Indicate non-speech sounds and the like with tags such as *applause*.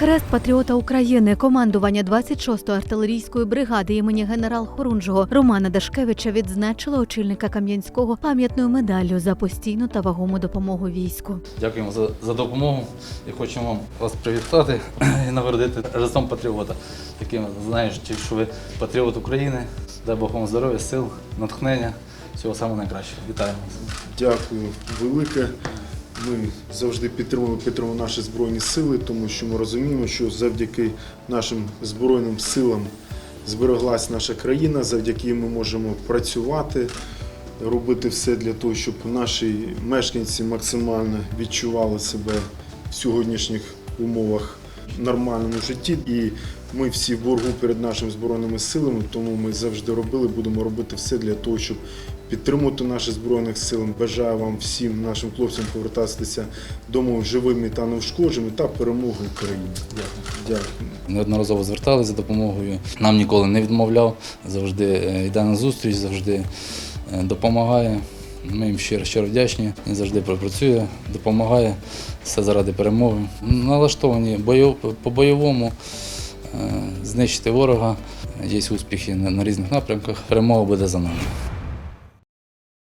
Хрест патріота України, командування 26-ї артилерійської бригади імені генерал Хорунжого Романа Дашкевича відзначило очільника Кам'янського пам'ятною медаллю за постійну та вагому допомогу війську. Дякуємо за, за допомогу і хочемо вам вас привітати *clears throat* і нагородити Хрестом патріота. Таким знаєш, що ви патріот України. Дай Бог вам здоров'я, сил, натхнення. Всього самого найкращого. Вітаємо вас. Дякую велике. Ми завжди підтримуємо, підтримуємо наші збройні сили, тому що ми розуміємо, що завдяки нашим збройним силам збереглась наша країна, завдяки ми можемо працювати, робити все для того, щоб наші мешканці максимально відчували себе в сьогоднішніх умовах нормальному житті. І ми всі в боргу перед нашими збройними силами, тому ми завжди робили, будемо робити все для того, щоб підтримувати наші збройних сил. Бажаю вам всім нашим хлопцям повертатися дому живими та неушкодженими та перемоги України. Дякую. Неодноразово зверталися за допомогою. Нам ніколи не відмовляв, завжди е, йде на зустріч, завжди е, допомагає. Ми їм щиро щиро вдячні. Він завжди працює, допомагає, все заради перемоги. Налаштовані по бойовому е, знищити ворога. Є успіхи на різних напрямках. Перемога буде за нами.